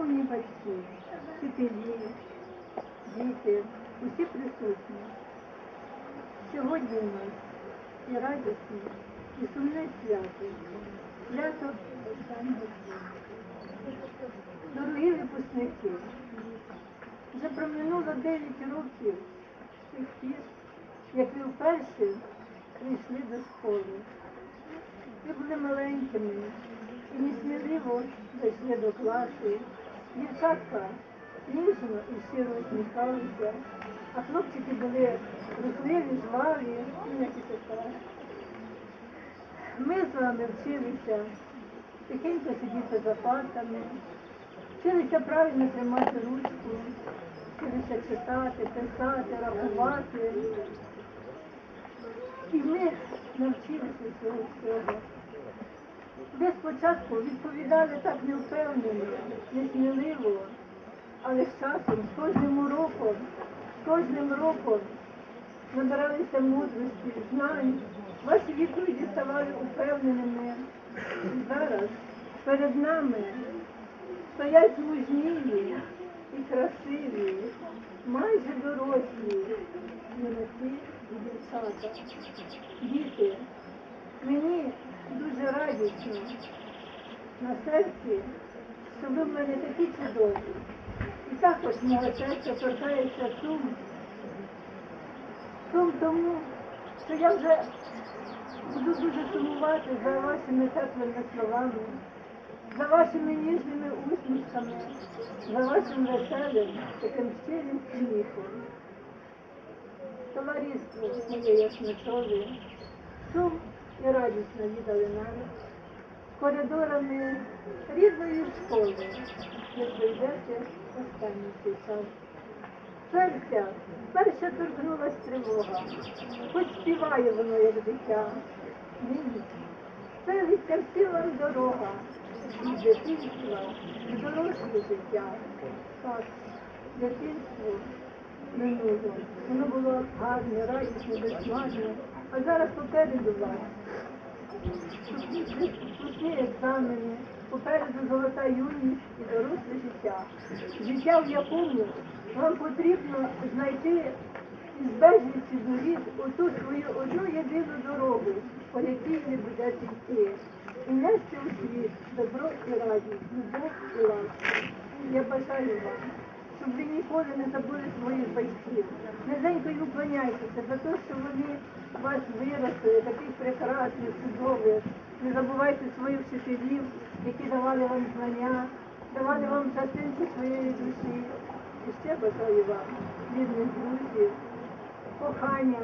Шановні батьки, вчителі, діти, усі присутні. Сьогодні у нас і радісне, і сумне свято. Свято. Дорогі випускники, вже проминуло 9 років з тих пір, як ви вперше прийшли до школи. Ви були маленькими і несміливо зайшли до класу. Дівчатка ніжно і щиро усміхалися, а хлопчики були рухливі, жваві, і як і тепер. Ми з вами вчилися тихенько сидіти за партами, вчилися правильно тримати ручку, вчилися читати, писати, рахувати. І ми навчилися цього всього. Ви спочатку відповідали так невпевнено, несміливо, але з часом, з кожним уроком, з кожним роком набиралися мудрості, знань, ваші відповіді ставали упевненими. Зараз перед нами стоять мужнії і красиві, майже дорослі юнаки і дівчата. Діти, мені дуже радісно на серці, що ви в мене такі чудові. І також мого серця торкається сум. Сум тому, що я вже буду дуже сумувати за вашими теплими словами, за вашими ніжними усмішками, за вашим веселим, таким щирим сміхом. Товариство моє ясночове, сум і радісно їдали нас коридорами рідної школи, де прийдете останній цей час. Серця перша торкнулась тривога, хоч співає воно, як дитя. Нині селиться всі вам дорога, від дитинства в доросле життя. Так, дитинство минуло. Воно було гарне, радісне, безсмажне, а зараз попереду вас. Пусні екзамени, попереду золота юність і доросле життя. Життя, в якому вам потрібно знайти із безлічі доріг оту свою одну єдину дорогу, по якій ви будете йти. І нести у світ добро і радість, любов і ласку. Я бажаю вам, щоб ви ніколи не забули своїх батьків. Низенько й уклоняйтеся за те, що вони вас виросли, таких прекрасних, чудових. Не забувайте своїх вчителів, які давали вам знання, давали вам частинки своєї душі. І ще бажаю вам вірних друзів, кохання,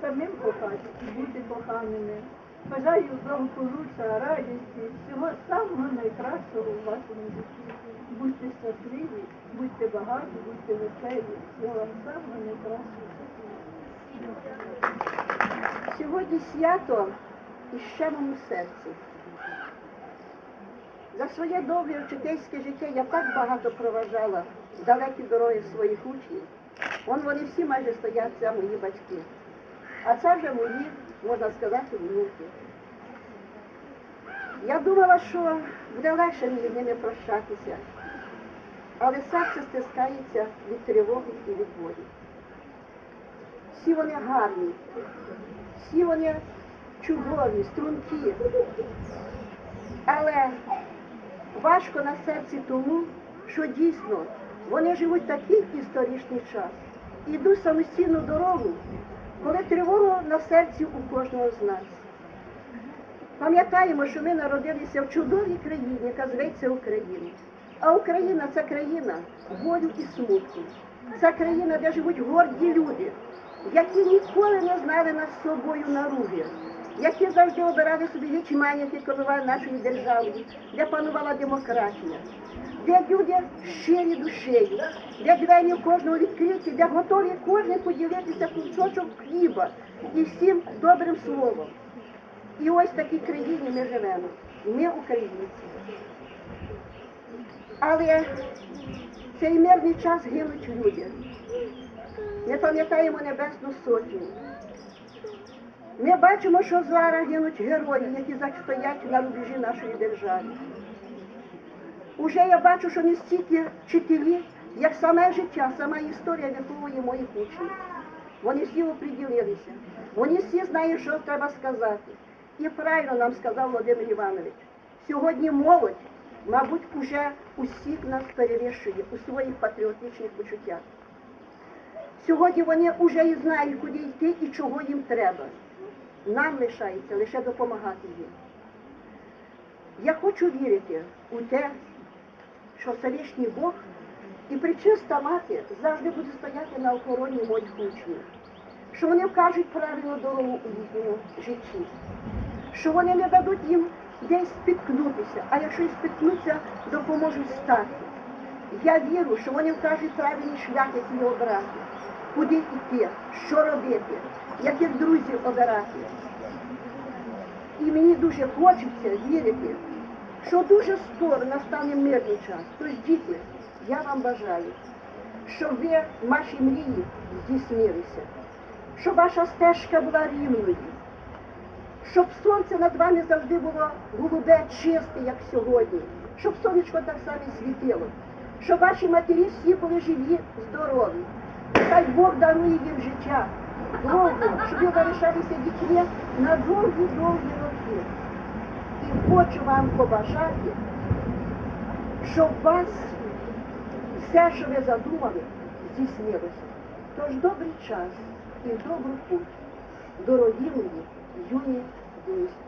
самим кохати, і бути коханими. Бажаю благополуччя, радості, всього самого найкращого у вашому житті. Будьте щасливі, будьте багаті, будьте веселі. Всього вам самого найкращого. Сьогодні свято і ще моєму серці. За своє довге вчительське життя я так багато проважала далекі дороги своїх учнів. Вон вони всі майже стоять, це мої батьки. А це вже мої, можна сказати, внуки. Я думала, що буде легше мені з ними прощатися, але серце стискається від тривоги і від болі. Всі вони гарні, всі вони чудові, стрункі. Але важко на серці тому, що дійсно вони живуть такий історичний час. Ідуть самостійну дорогу, коли тривога на серці у кожного з нас. Пам'ятаємо, що ми народилися в чудовій країні, яка зветься Україна. А Україна це країна болю і смутку. Це країна, де живуть горді люди, які ніколи не знали над собою наруги, які завжди обирали собі ячмень, який керував нашою державою, де панувала демократія, де люди щирі душею, де двері кожного відкриті, де готові кожен поділитися кусочок хліба і всім добрим словом. І ось в такій країні ми живемо. Ми українці. Але в цей мирний час гинуть люди. Ми пам'ятаємо Небесну Сотню. Ми бачимо, що зараз гинуть герої, які стоять на рубежі нашої держави. Уже я бачу, що не стільки вчителі, як саме життя, сама історія виховує моїх учнів. Вони всі оприділилися. Вони всі знають, що треба сказати. І правильно нам сказав Володимир Іванович. Сьогодні молодь, мабуть, уже усіх нас перевищує у своїх патріотичних почуттях. Сьогодні вони вже і знають, куди йти і чого їм треба. Нам лишається лише допомагати їм. Я хочу вірити у те, що Всевишній Бог і причиста мати завжди буде стояти на охороні моїх учнів, що вони вкажуть правильну дорогу у їхньому житті, що вони не дадуть їм десь спіткнутися, а якщо і спіткнуться, допоможуть стати. Я вірю, що вони вкажуть правильний шлях, який обрати, куди йти, що робити, яких друзів обирати. І мені дуже хочеться вірити, що дуже скоро настане мирний час. Тож, діти, я вам бажаю, щоб ви ваші мрії здійснилися, щоб ваша стежка була рівною, щоб сонце над вами завжди було голубе, чисте, як сьогодні, щоб сонечко так само світило, щоб ваші матері всі були живі, здорові. Хай Бог дарує їм життя, довго, щоб ви залишалися дітьми на довгі-довгі роки. Хочу вам побажати, щоб вас все, що ви задумали, здійснилося. Тож добрий час і добру путь, дорогі мої, юні друзі.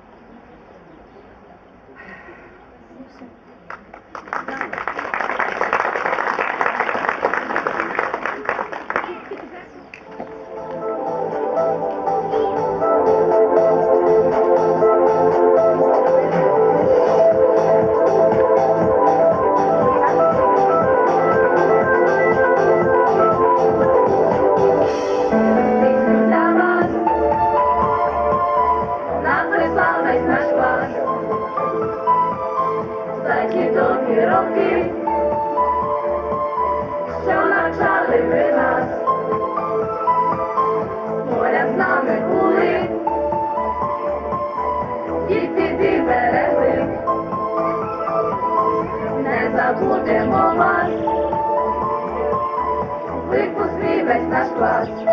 paz.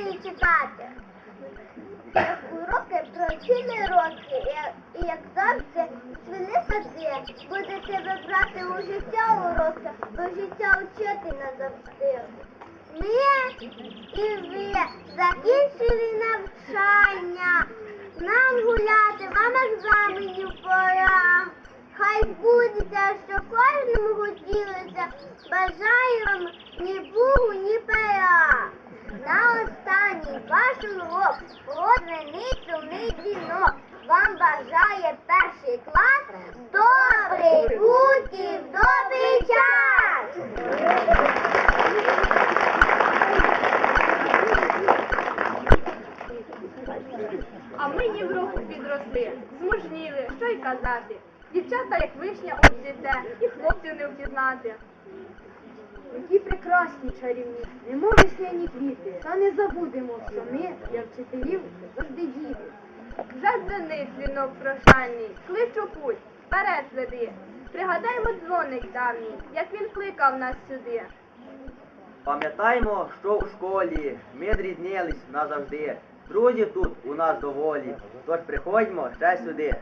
І читати. Уроки пройшли роки, і, як завжди свини сади, будете ви брати у життя уроки, бо життя вчити назавжди. Ми і ви закінчили навчання, нам гуляти, вам екзаменів пора. Хай збудеться, що кожному хотілося, бажаю вам ні бугу, ні пера. На останній ваш урок родний сумний дзвінок. Вам бажає перший клас добрий бути в добрий час. А ми року підросли, змужніли, що й казати. Дівчата, як вишня обцвіте, і хлопців не впізнати. Прекрасні чарівні, немов весняні квіти, та не забудемо, що ми для вчителів завжди діти. Вже дзвонить дзвінок прощальний, кличу путь, вперед веди. Пригадаймо дзвоник давній, як він кликав нас сюди. Пам'ятаємо, що в школі ми дрізнились назавжди. Друзів тут у нас доволі, тож приходьмо ще сюди.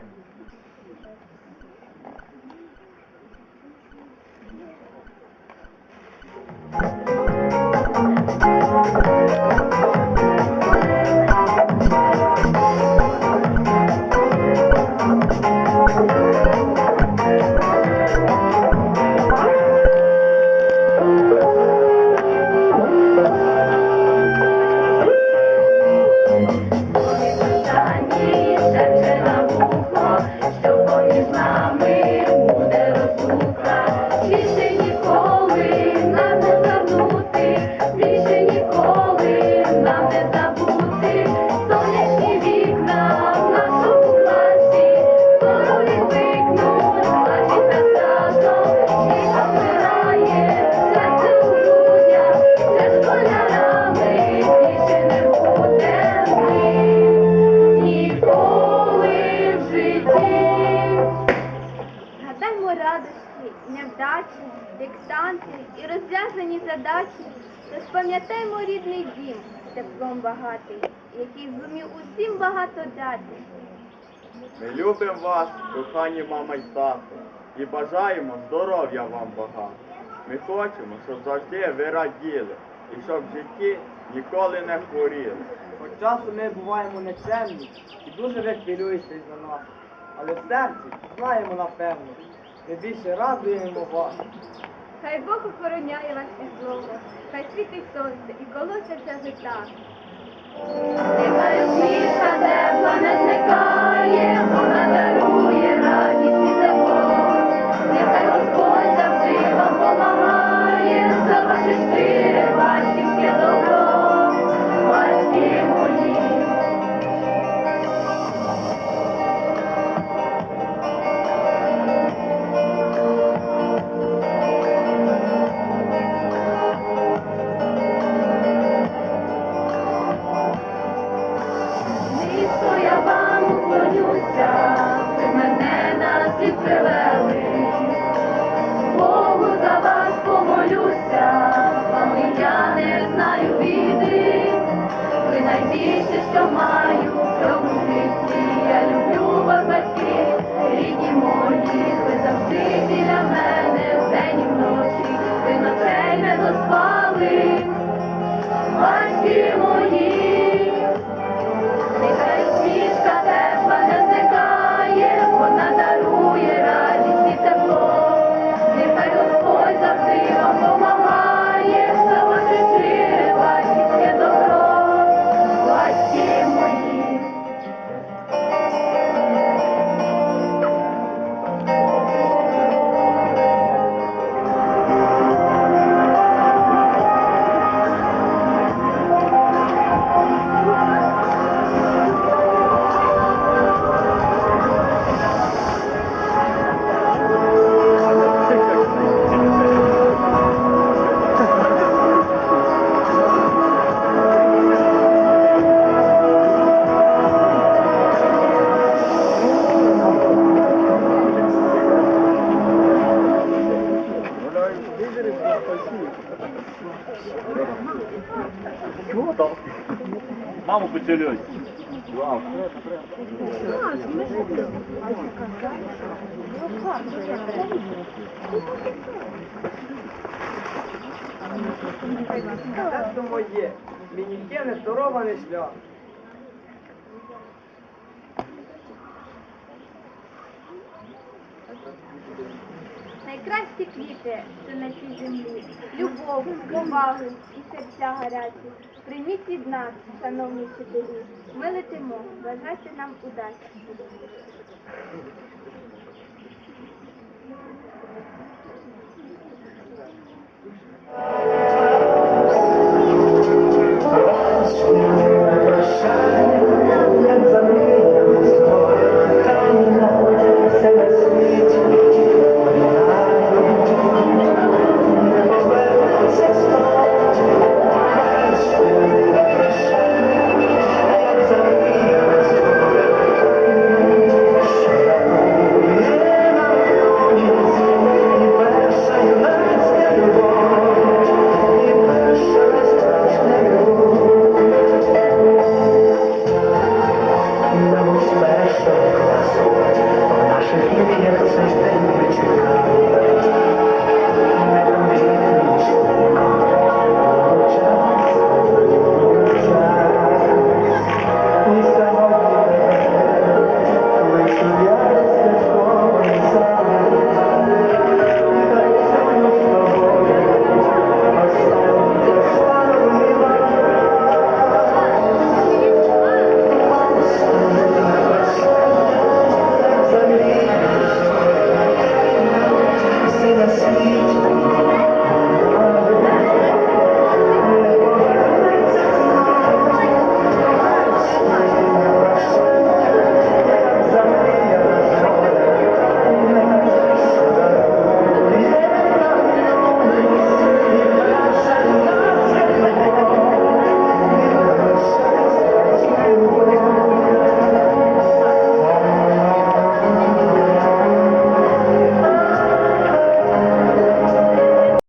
Диктанти і розв'язані задачі. Розпам'ятаймо рідний дім, теплом багатий, який зумів усім багато дати. Ми любимо вас, кохані мама й тато, і бажаємо здоров'я вам багато. Ми хочемо, щоб завжди ви раділи, і щоб в житті ніколи не хворіли. Хоч часу ми буваємо нечемні і дуже ви хвилюєтесь за нас. Але в серці знаємо напевно, ми більше радуємо вас. Хай Бог охороняє вас від злого, хай світить сонце і колосяться життя. Нехай усмішка тепла не зникає, моє, серце моє, мені ще не сорова, не сльоз. Найкращі квіти, що на цій землі, любов, повагу і серця гарячі. Прийміть від нас, шановні вчителі, ми летимо, бажайте нам удачі.